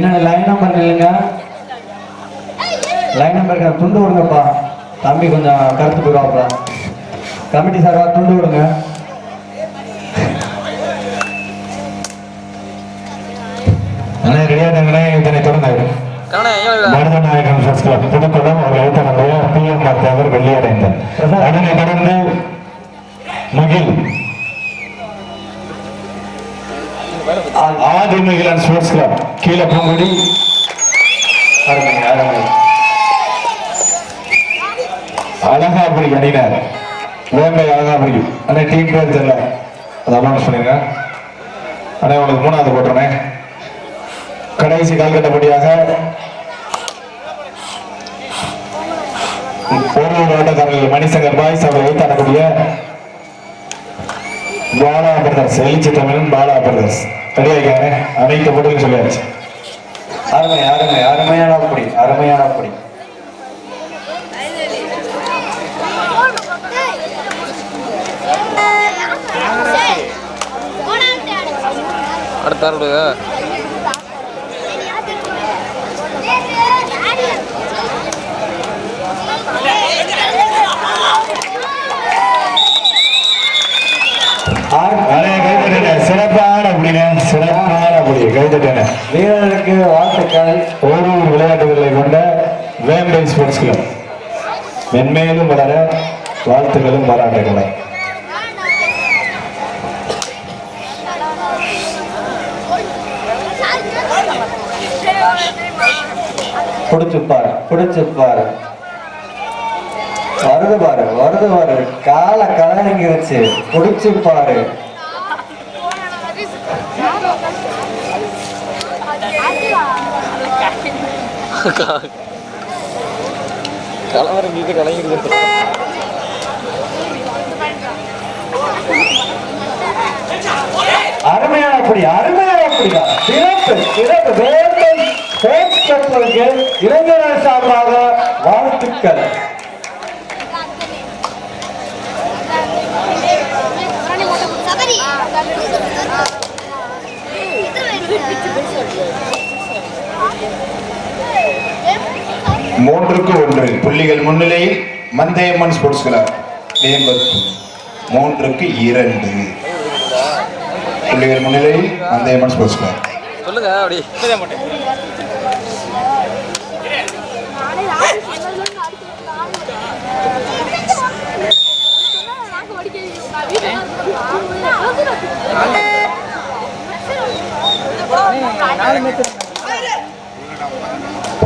பின்னாடி line number இல்லைங்க line நம்பருக்கு துண்டு விடுங்கப்பா தம்பி கொஞ்சம் கருத்து போயிடுவாப்பா கமிட்டி சார்பா துண்டு விடுங்க அண்ணே ரெடியாட்டாங்கண்ணே இதனை தொடர்ந்து மருதநாயகம் கிளப் புதுக்குளம் ஒரு எழுத்தனுடைய பிஎம்ஆர் தேவர் வெள்ளியடைந்தார் அதனை தொடர்ந்து முகில் ஆதி முகிலன் ஸ்போர்ட்ஸ் கிளப். கீழே பூங்குடி அருமை அருமை அழகாபுரி அணியினர். வேம்பை அழகாபுரி. அண்ணே டீம் பேர் தெரியல. அதை அனௌன்ஸ் பண்ணிருங்க. அண்ணே உங்களுக்கு மூணாவது போட்டுறனே. கடைசி கால்கட்டப்படியாக ஒரு ஒரு ஆட்டக்காரர்கள் மணிசங்கர் பாய்ஸ் அவரை வைத்தாடக்கூடிய பாலா பிரதர்ஸ் எழுச்சி தமிழன் பாலா பிரதர்ஸ். ரெடியாக்காங்க அனைத்து போட்டியும் சொல்லியாச்சு அருமை அருமை அருமையான அப்படி அருமையான அப்படி அடுத்த ஆள் விடுங்க ஆறு- அண்ணே கைதட்டேனே சிறப்பான சிறப்பான அப்படி கைதட்டேனே வீரர்களுக்கு வாழ்த்துக்கள். ஒரு விளையாட்டு விளையாட்டுகளை கொண்ட வேம்பை ஸ்போர்ட்ஸ் கிளப் மென்மேலும் வளர வாழ்த்துக்களும் பாராட்டுகளும் பிடிச்சுப்பாரு பிடிச்சுப்பாரு வருது பாரு வருது பாரு. காலை கலங்கி வச்சு பிடிச்சு பாரு. கலவரம் இது கலங்கிருக்கு அருமையான அப்படி அருமையான அப்படியா சிறப்பு சிறப்பு. வேந்தன் ஸ்போர்ட்ஸ் கிளப்புக்கு இளைஞர்கள் சார்பாக வாழ்த்துக்கள். Thank you. மூன்றுக்கு ஒன்று. புள்ளிகள் முன்னிலையில் மந்தையம்மன் ஸ்போர்ட்ஸ் கிளப் மூன்றுக்கு இரண்டு. புள்ளிகள் முன்னிலையில் மந்தையம்மன் ஸ்போர்ட்ஸ் கிளப் சொல்லுங்க அப்படி.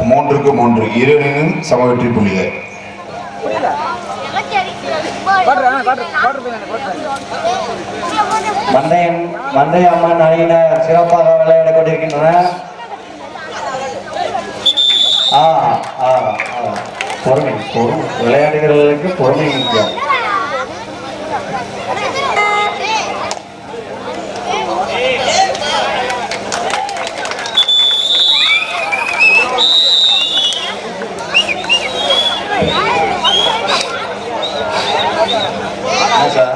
மூன்றுக்கு மூன்று இருவரின் சம வெற்றி புள்ளிகள் மந்தையம் மந்தைய அம்மன் அணியினர் சிறப்பாக விளையாடிக் கொண்டிருக்கின்றனர் ஆ ஆ ஆ. பொறுமை பொறுமை. விளையாடுகிறவர்களுக்கு பொறுமை முக்கியம் ஆச்சா.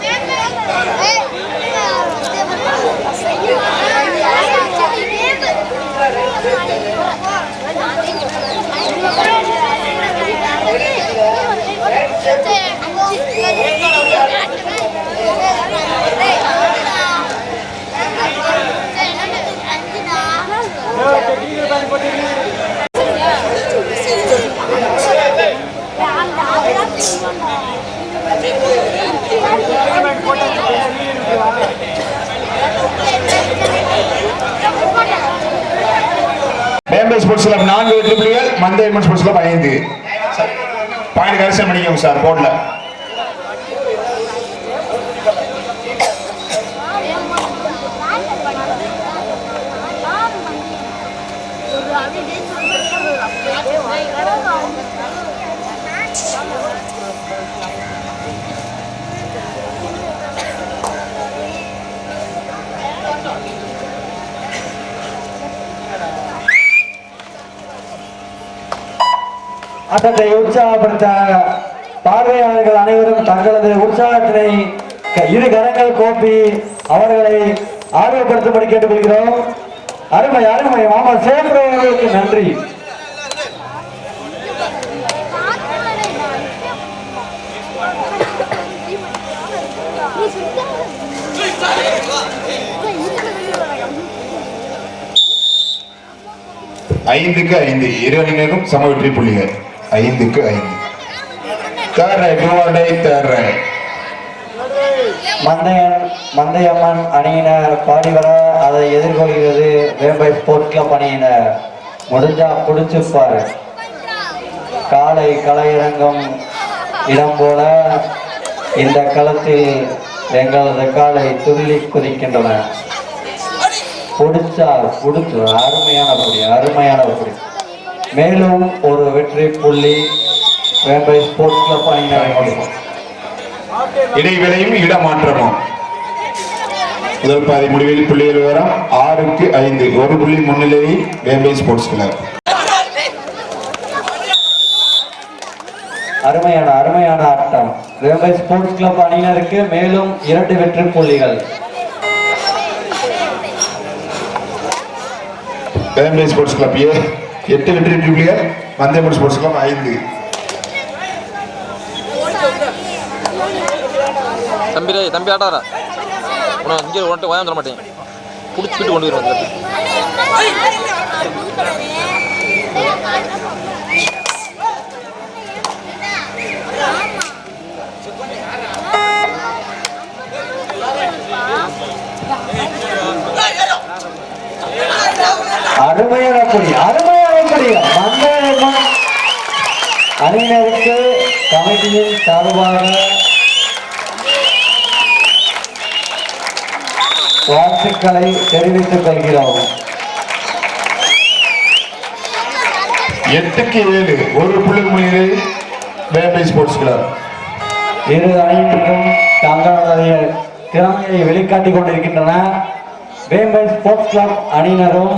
வேம்பை ஸ்போர்ட்ஸ் கிளப் நான்கு வெற்றி புள்ளிகள் மந்தையம்மன் ஸ்போர்ட்ஸ் கிளப் ஐந்து பாயிண்ட் கரெக்ஷன் பண்ணிக்கோங்க சார் போர்டில் Thank you. ஆட்டத்தை உற்சாகப்படுத்த பார்வையாளர்கள் அனைவரும் தங்களது உற்சாகத்தினை க- இரு கரங்கள் கோப்பி அவர்களை ஆர்வப்படுத்தும்படி கேட்டுக்கொள்கிறோம். அருமை அருமை. மாமா சேர்ந்தவர்களுக்கு நன்றி. ஐந்துக்கு ஐந்து. இரு அணியினரும் சம வெற்றி புள்ளிகள். ஐந்துக்கு ஐந்து. மந்தையன் மந்தையம்மன் அணியினர் பாடிவர அதை எதிர்கொள்கிறது வேம்பை ஸ்போர்ட் அணியினர். முடிஞ்சா குடிச்சுப்பாரு பாரு. காலை கலையிறங்கும் இடம் போல இந்த களத்தில் எங்களது காலை துள்ளி குதிக்கின்றன. பிடிச்சா புடிச்சு அருமையான புடி அருமையான புடி மேலும் ஒரு வெற்றி புள்ளி வேம்பை ஸ்போர்ட்ஸ் கிளப் அணியினர் இடைவேளையும் இடமாற்றமும். முதல் பாதி முடிவில் புள்ளிகள் விவரம் ஆறுக்கு ஐந்து. ஒரு புள்ளி முன்னிலையில் வேம்பை ஸ்போர்ட்ஸ் கிளப் அருமையான அருமையான ஆட்டம். வேம்பை ஸ்போர்ட்ஸ் கிளப் அணியினருக்கு மேலும் இரண்டு வெற்றி புள்ளிகள். வேம்பை ஸ்போர்ட்ஸ் கிளப் ஏ எட்டு வெற்றி புள்ளிகள் மந்தேபுரம் ஸ்போர்ட்ஸ் கிளப் ஐந்து. தம்பி டேய் தம்பி ஆட்டாரா உனக்கு இங்கே ஒன்ட்டு ஓயாம தர மாட்டேன். பிடிச்சிக்கிட்டு கொண்டு வருவேன் அருமையான அருமையான மந்தேமன் அணியினருக்கு கமிட்டியின் சார்பாக வாழ்த்துக்களை தெரிவித்துக் கொள்கிறோம். எட்டுக்கு ஏழு ஒரு புள்ளி முன்னிலையில் வேம்பை ஸ்போர்ட்ஸ் கிளப். இரு அணியினரும் தங்களுடைய திறமையை வெளிக்காட்டிக் கொண்டிருக்கின்றன. வேம்பை ஸ்போர்ட்ஸ் கிளப் அணியினரும்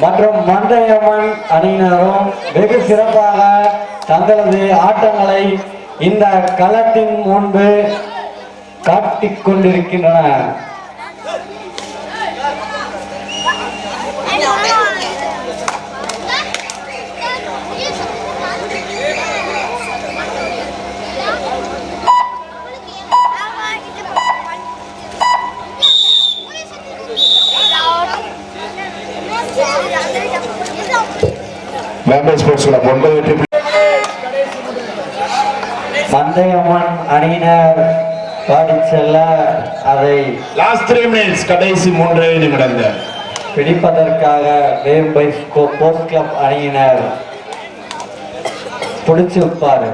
மற்றும் மந்தையம்மன் அணியினரும் வெகு சிறப்பாக தங்களது ஆட்டங்களை இந்த களத்தின் முன்பு காட்டிக் கொண்டிருக்கின்றன வேம்பை ஸ்போர்ட்ஸ் கிளப் ஒன்பது வெற்றி புள்ளி மந்தையம்மன் அணியினர் பாடிச் செல்ல அதை லாஸ்ட் த்ரீ மினிட்ஸ் கடைசி மூன்றே நிமிடங்கள் பிடிப்பதற்காக வேம்பை ஸ்போர்ட்ஸ் கிளப் அணியினர் பிடிச்சு வைப்பாரு.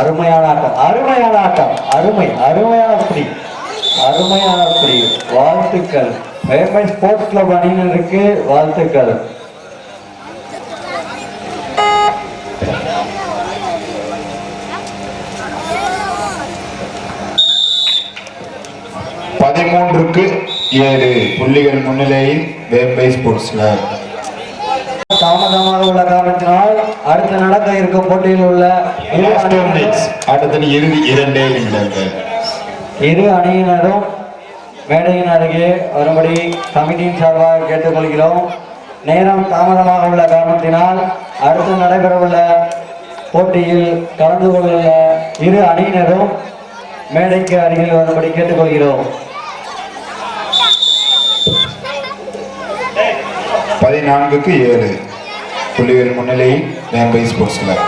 அருமையான ஆட்டம் அருமையான ஆட்டம். அருமை அருமையான புடி அருமையான புடி வாழ்த்துக்கள். வேம்பை ஸ்போர்ட்ஸ் கிளப் அணியினருக்கு வாழ்த்துக்கள். பதிமூன்றுக்கு ஏழு. புள்ளிகள் முன்னிலையில் வேம்பை ஸ்போர்ட்ஸ் கிளப் தாமதமாக உள்ள காரணத்தினால் அடுத்து நடக்க இருக்கும் போட்டியில் உள்ள இரு அணியினரும் இறுதி இரண்டே இரு அணியினரும் மேடையின் அருகே வரும்படி கமிட்டியின் சார்பாக கேட்டுக்கொள்கிறோம். நேரம் தாமதமாக உள்ள காரணத்தினால் அடுத்து நடைபெறவுள்ள போட்டியில் கலந்து கொள்ள இரு அணியினரும் மேடைக்கு அருகில் வரும்படி கேட்டுக்கொள்கிறோம். பதினான்குக்கு ஏழு. புள்ளிகள் முன்னிலையில் வேம்பை ஸ்போர்ட்ஸ் கிளப்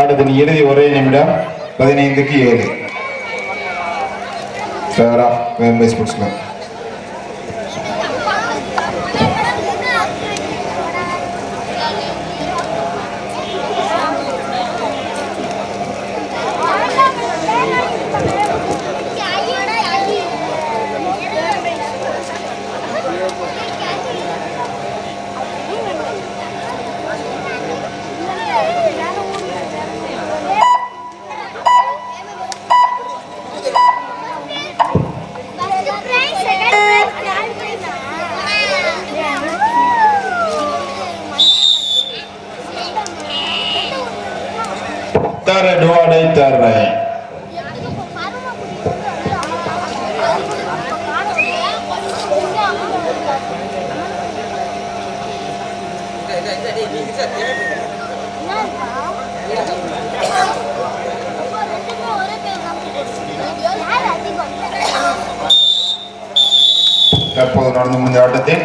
அடுத்த இறுதி ஒரே நிமிடம். பதினைந்துக்கு ஏழு. Sara sports club. தர டுவாடை தரை தற்போது நடந்து முடிந்த ஆட்டத்தில்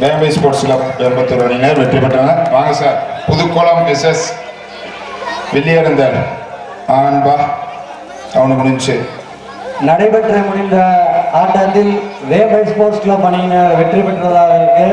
டேமேஜ் ஸ்போர்ட்ஸ் கிளப் பெரும்பத்தூர் அணியினர் வெற்றி பெற்றனர். வாங்க சார் புதுக்கோளம் எஸ்எஸ் வெளியேறந்தல் ஆண்பா அவனு முடிஞ்சு. நடைபெற்று முடிந்த ஆட்டத்தில் வேம்பை ஸ்போர்ட்ஸ் கிளப் அணியினர் வெற்றி பெற்றதாக இருக்கு